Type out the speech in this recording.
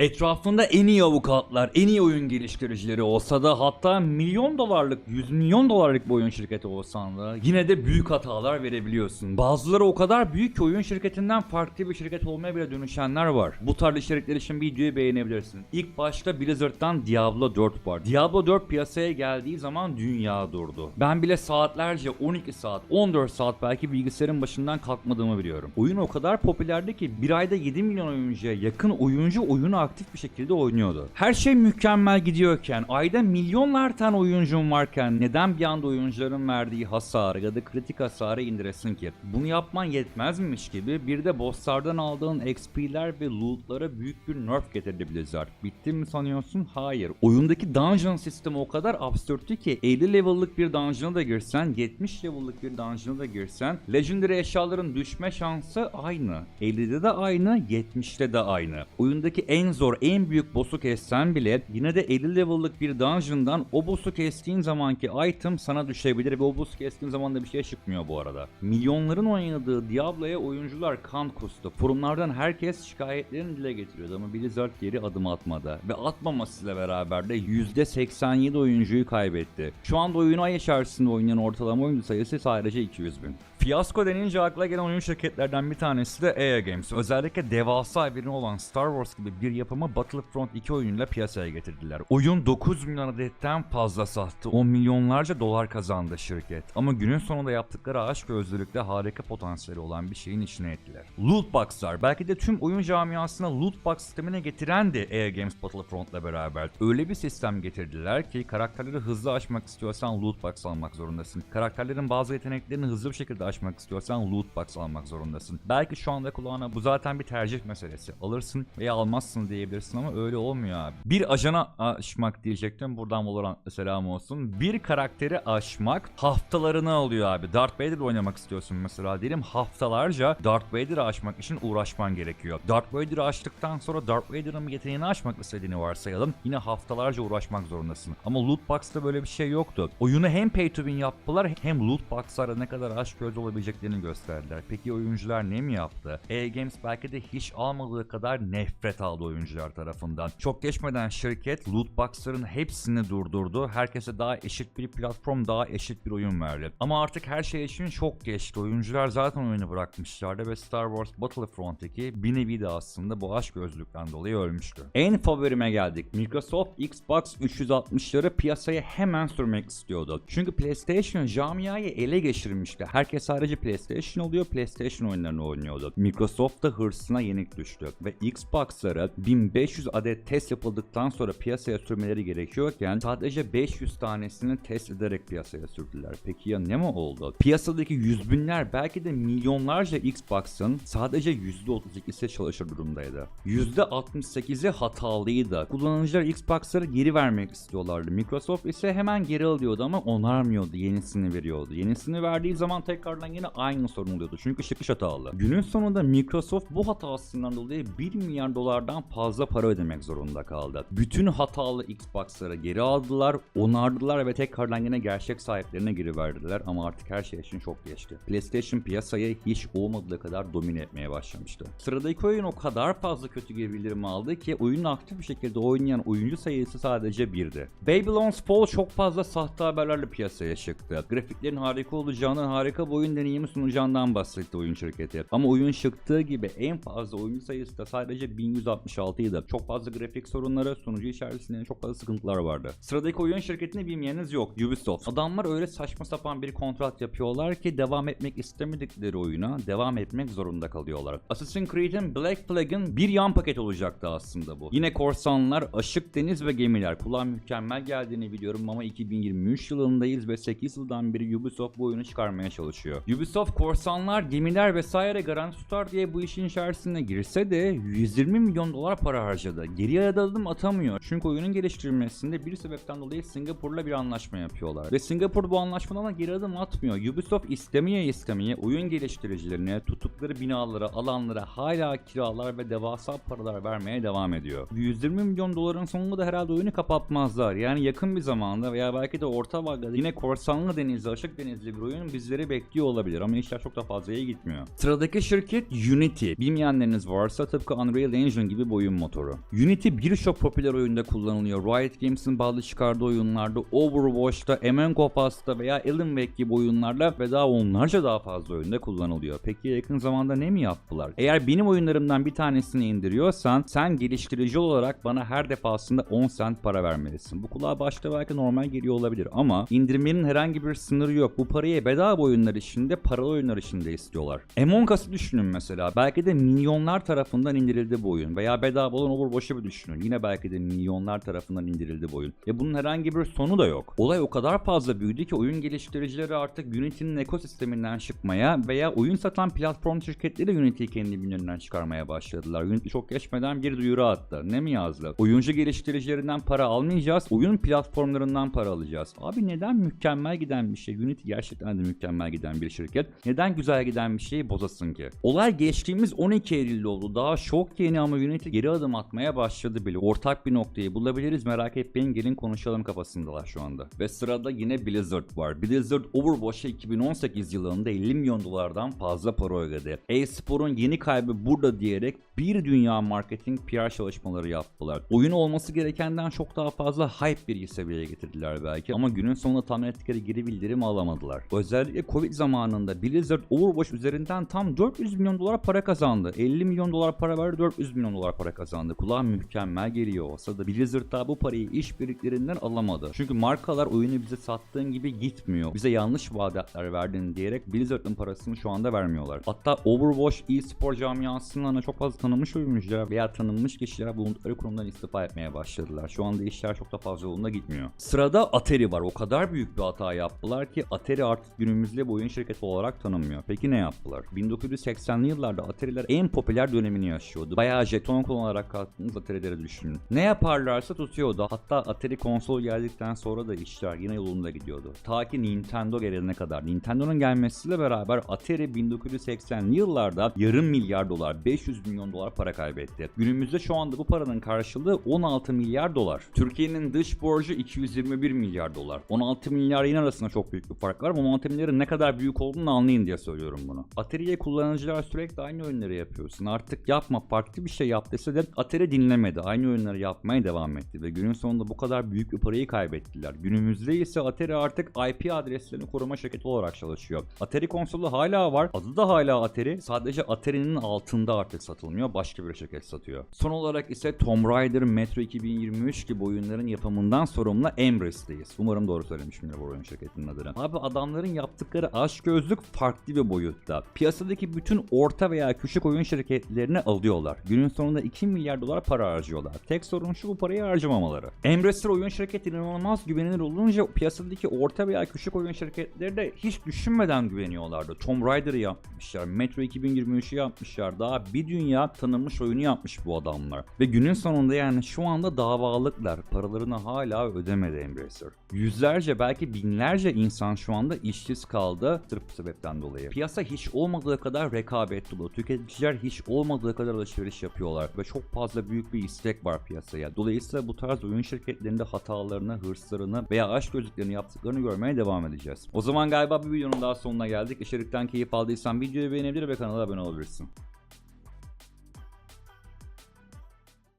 Etrafında en iyi avukatlar, en iyi oyun geliştiricileri olsa da hatta milyon dolarlık, 100 milyon dolarlık bir oyun şirketi olsan da yine de büyük hatalar verebiliyorsun. Bazıları o kadar büyük ki oyun şirketinden farklı bir şirket olmaya bile dönüşenler var. Bu tarz içerikler için videoyu beğenebilirsin. İlk başta Blizzard'dan Diablo 4 var. Diablo 4 piyasaya geldiği zaman dünya durdu. Ben bile saatlerce 12 saat, 14 saat belki bilgisayarın başından kalkmadığımı biliyorum. Oyun o kadar popülerdi ki bir ayda 7 milyon oyuncuya yakın oyuncu oyunu aktif bir şekilde oynuyordu. Her şey mükemmel gidiyorken, ayda milyonlar tane oyuncum varken neden bir anda oyuncuların verdiği hasarı ya da kritik hasarı indiresin ki? Bunu yapman yetmezmiş gibi bir de bosslardan aldığın XP'ler ve lootlara büyük bir nerf getirdi Blizzard. Bitti mi sanıyorsun? Hayır. Oyundaki dungeon sistemi o kadar absürttü ki 50 level'lık bir dungeon'a da girsen, 70 level'lık bir dungeon'a da girsen Legendary eşyaların düşme şansı aynı. 50'de de aynı, 70'te de aynı. Oyundaki en zor, en büyük boss'u kessen bile yine de 50 level'lık bir dungeon'dan o boss'u kestiğin zamanki item sana düşebilir ve o boss'u kestiğin zaman da bir şey çıkmıyor bu arada. Milyonların oynadığı Diablo'ya oyuncular kan kustu. Forumlardan herkes şikayetlerini dile getiriyordu ama Blizzard geri adım atmadı. Ve atmamasıyla beraber de %87 oyuncuyu kaybetti. Şu anda oyunu ay içerisinde oynayan ortalama oyuncu sayısı sadece 200 bin. Fiyasko denince akla gelen oyun şirketlerden bir tanesi de EA Games. Özellikle devasa birini olan Star Wars gibi bir yapımı Battlefront 2 oyunuyla piyasaya getirdiler. Oyun 9 milyon adetten fazla sattı. 10 milyonlarca dolar kazandı şirket. Ama günün sonunda yaptıkları aşk özlülükte harika potansiyeli olan bir şeyin içine ettiler. Loot box'lar. Belki de tüm oyun camiasına loot box sistemine getiren de EA Games Battlefront'la beraber. Öyle bir sistem getirdiler ki karakterleri hızlı aşmak istiyorsan loot box almak zorundasın. Karakterlerin bazı yeteneklerini hızlı bir şekilde aşmak istiyorsan loot box almak zorundasın. Belki şu anda kulağına bu zaten bir tercih meselesi. Alırsın veya almazsın diyebilirsin ama öyle olmuyor abi. Bir ajana aşmak diyecektim. Buradan Valorant'la selam olsun. Bir karakteri aşmak haftalarını alıyor abi. Darth Vader oynamak istiyorsun mesela diyelim haftalarca Darth Vader'ı aşmak için uğraşman gerekiyor. Darth Vader'ı aştıktan sonra Darth Vader'ın yeteneğini aşmak istediğini varsayalım. Yine haftalarca uğraşmak zorundasın. Ama Loot Box'ta böyle bir şey yoktu. Oyunu hem pay to win yaptılar hem Loot Box'lara ne kadar aşk göz olabileceklerini gösterdiler. Peki oyuncular ne mi yaptı? EA Games belki de hiç almadığı kadar nefret aldı oyuncular tarafından. Çok geçmeden şirket Loot Box'ların hepsini durdurdu. Herkese daha eşit bir platform, daha eşit bir oyun verdi. Ama artık her şey için çok geçti. Oyuncular zaten oyunu bırakmışlardı ve Star Wars Battlefront 2 bir nevi de aslında bu aşk gözlükten dolayı ölmüştü. En favorime geldik. Microsoft Xbox 360'ları piyasaya hemen sürmek istiyordu. Çünkü PlayStation camiayı ele geçirmişti. Herkes sadece PlayStation oluyor, PlayStation oyunlarını oynuyordu. Microsoft da hırsına yenik düştü ve Xbox'lara 1500 adet test yapıldıktan sonra piyasaya sürmeleri gerekiyorken sadece 500 tanesini test ederek piyasaya sürdüler. Peki ya ne mi oldu? Piyasadaki yüz binler belki de milyonlarca Xbox'ın sadece %32'si çalışır durumdaydı. %68'i hatalıydı. Kullanıcılar Xbox'ları geri vermek istiyorlardı. Microsoft ise hemen geri alıyordu ama onarmıyordu. Yenisini veriyordu. Yenisini verdiği zaman tekrardan yine aynı sorun oluyordu. Çünkü çıkış hatalı. Günün sonunda Microsoft bu hatasından dolayı 1 milyar dolardan fazla para ödemek zorunda kaldı. Bütün hatalı Xbox'ları geri aldılar, onardılar ve tekrardan yine gerçek sahiplerine geri verdiler ama artık her şey için çok geçti. PlayStation piyasayı hiç olmadığı kadar domine etmeye başlamıştı. Sıradaki oyun o kadar fazla kötü geri bildirim aldı ki oyunu aktif bir şekilde oynayan oyuncu sayısı sadece birdi. Babylon's Fall çok fazla sahte haberlerle piyasaya çıktı. Grafiklerin harika olacağından, harika bir oyun deneyimi sunacağından bahsetti oyun şirketi. Ama oyun çıktığı gibi en fazla oyuncu sayısı da sadece 1166 idi. Çok fazla grafik sorunları, sunucu içerisinde çok fazla sıkıntılar vardı. Sıradaki oyun şirketini bilmeyeniniz yok. Ubisoft. Adamlar öyle saçma sapan bir kontrat yapıyorlar ki devam etmek istemedikleri oyuna devam etmek zorunda kalıyorlar. Assassin's Creed'in Black Flag'ın bir yan paket olacaktı aslında bu. Yine korsanlar, aşık deniz ve gemiler. Kulağa mükemmel geldiğini biliyorum ama 2023 yılındayız ve 8 yıldan beri Ubisoft bu oyunu çıkarmaya çalışıyor. Ubisoft korsanlar, gemiler vesaire garanti tutar diye bu işin içerisine girse de 120 milyon dolar para harcadı. Geriye adım atamıyor. Çünkü oyunun geliştirilmesinde bir sebepten dolayı Singapur'la bir anlaşma yapıyorlar. Ve Singapur bu anlaşmadan da geri adım atmıyor. Ubisoft istemeye istemeye oyun geliştiricilerine, tuttukları binalara, alanlara hala kiralar ve devasa paralar vermeye devam ediyor. 120 milyon doların sonunda da herhalde oyunu kapatmazlar. Yani yakın bir zamanda veya belki de orta vadede yine korsanlı denizli, aşık denizli bir oyun bizleri bekliyor olabilir ama işler çok da fazla iyi gitmiyor. Sıradaki şirket Unity. Bilmeyenleriniz varsa tıpkı Unreal Engine gibi bir oyun oyun motoru. Unity birçok popüler oyunda kullanılıyor. Riot Games'in bağlı çıkardığı oyunlarda, Overwatch'ta, Among Us'ta veya Alan Wake gibi oyunlarla ve daha onlarca daha fazla oyunda kullanılıyor. Peki yakın zamanda ne mi yaptılar? Eğer benim oyunlarımdan bir tanesini indiriyorsan sen geliştirici olarak bana her defasında 10 cent para vermelisin. Bu kulağa başta belki normal geliyor olabilir ama indirmenin herhangi bir sınırı yok. Bu parayı bedava oyunlar içinde, paralı oyunlar içinde istiyorlar. Among Us'ı düşünün mesela. Belki de milyonlar tarafından indirildi bu oyun. Veya bedava olan Overwatch'ı bir düşünün. Yine belki de milyonlar tarafından indirildi bu oyun. Ve bunun herhangi bir sonu da yok. Olay o kadar fazla büyüdü ki oyun geliştiricileri artık Unity'nin ekosisteminden çıkmaya veya oyun satan platform şirketleri Unity'yi kendi bünyelerinden çıkarmaya başladılar. Unity çok geçmeden bir duyuru attı. Ne mi yazdı? Oyuncu geliştiricilerinden para almayacağız, oyun platformlarından para alacağız. Abi neden mükemmel giden bir şey? Unity gerçekten de mükemmel giden bir şirket. Neden güzel giden bir şeyi bozasın ki? Olay geçtiğimiz 12 Eylül'de oldu. Daha çok yeni ama Unity geri adım atmaya başladı bile. Ortak bir noktayı bulabiliriz merak etmeyin gelin konuşalım kafasındalar şu anda. Ve sırada yine Blizzard var. Blizzard Overwatch'a 2018 yılında 50 milyon dolardan fazla para ödedi. E-sporun yeni kaybı burada diyerek bir dünya marketing PR çalışmaları yaptılar. Oyun olması gerekenden çok daha fazla hype bir seviyeye getirdiler belki ama günün sonunda tahmin ettikleri geri bildirim alamadılar. Özellikle Covid zamanında Blizzard Overwatch üzerinden tam 400 milyon dolar para kazandı. 50 milyon dolar para verdi 400 milyon dolar para kazandı. Kulağa mükemmel geliyor olsa da Blizzard daha bu parayı işbirliklerinden alamadı. Çünkü markalar oyunu bize sattığın gibi gitmiyor. Bize yanlış vaatler verdin diyerek Blizzard'ın parasını şu anda vermiyorlar. Hatta Overwatch e-spor camiasından çok fazla tanınmış oyuncular veya tanınmış kişiler bulundukları kurumdan istifa etmeye başladılar. Şu anda işler çok da fazla yolunda gitmiyor. Sırada Atari var. O kadar büyük bir hata yaptılar ki Atari artık günümüzde bir oyun şirketi olarak tanınmıyor. Peki ne yaptılar? 1980'li yıllarda Atari'ler en popüler dönemini yaşıyordu. Bayağı jeton kullanarak kalktığınız Atari'leri düşünün. Ne yaparlarsa tutuyordu. Hatta Atari konsol geldikten sonra da işler yine yolunda gidiyordu. Ta ki Nintendo gelene kadar. Nintendo'nun gelmesiyle beraber Atari 1980'li yıllarda yarım milyar dolar, 500 milyon dolar para kaybetti. Günümüzde şu anda bu paranın karşılığı 16 milyar dolar. Türkiye'nin dış borcu 221 milyar dolar. 16 milyar yine arasında çok büyük bir fark var. Bu 16 milyarın ne kadar büyük olduğunu anlayın diye söylüyorum bunu. Atari'ye kullanıcılar sürekli aynı oyunları yapıyorsun. Artık yapma farklı bir şey yap dese de Atari dinlemedi. Aynı oyunları yapmaya devam etti ve günün sonunda bu kadar büyük bir parayı kaybettiler. Günümüzde ise Atari artık IP adreslerini koruma şirketi olarak çalışıyor. Atari konsolu hala var. Adı da hala Atari. Sadece Atari'nin altında artık satılmıyor. Başka bir şirket satıyor. Son olarak ise Tomb Raider, Metro 2023 gibi oyunların yapımından sorumlu Embrace'deyiz. Umarım doğru söylemişimdir bu oyun şirketinin adını. Abi adamların yaptıkları aşk gözlük farklı bir boyutta. Piyasadaki bütün orta veya küçük oyun şirketlerini alıyorlar. Günün sonunda 2 milyar dolar para harcıyorlar. Tek sorun şu bu parayı harcamamaları. Embracer oyun şirketi inanılmaz güvenilir olunca piyasadaki orta veya küçük oyun şirketleri de hiç düşünmeden güveniyorlardı. Tomb Raider'ı yapmışlar, Metro 2023'ü yapmışlar. Daha bir dünya tanınmış oyunu yapmış bu adamlar. Ve günün sonunda yani şu anda davalıklar. Paralarını hala ödemedi Embracer. Yüzlerce belki binlerce insan şu anda işsiz kaldı sırf sebepten dolayı. Piyasa hiç olmadığı kadar rekabet dolu. Tüketiciler hiç olmadığı kadar alışveriş yapıyorlar ve çok fazla büyük bir istek var piyasaya. Dolayısıyla bu tarz oyun şirketlerinde hatalarını, hırslarını veya aşk gözlüklerini yaptıklarını görmeye devam edeceğiz. O zaman galiba bir videonun daha sonuna geldik. İçerikten keyif aldıysan videoyu beğenebilir ve kanala abone olabilirsin.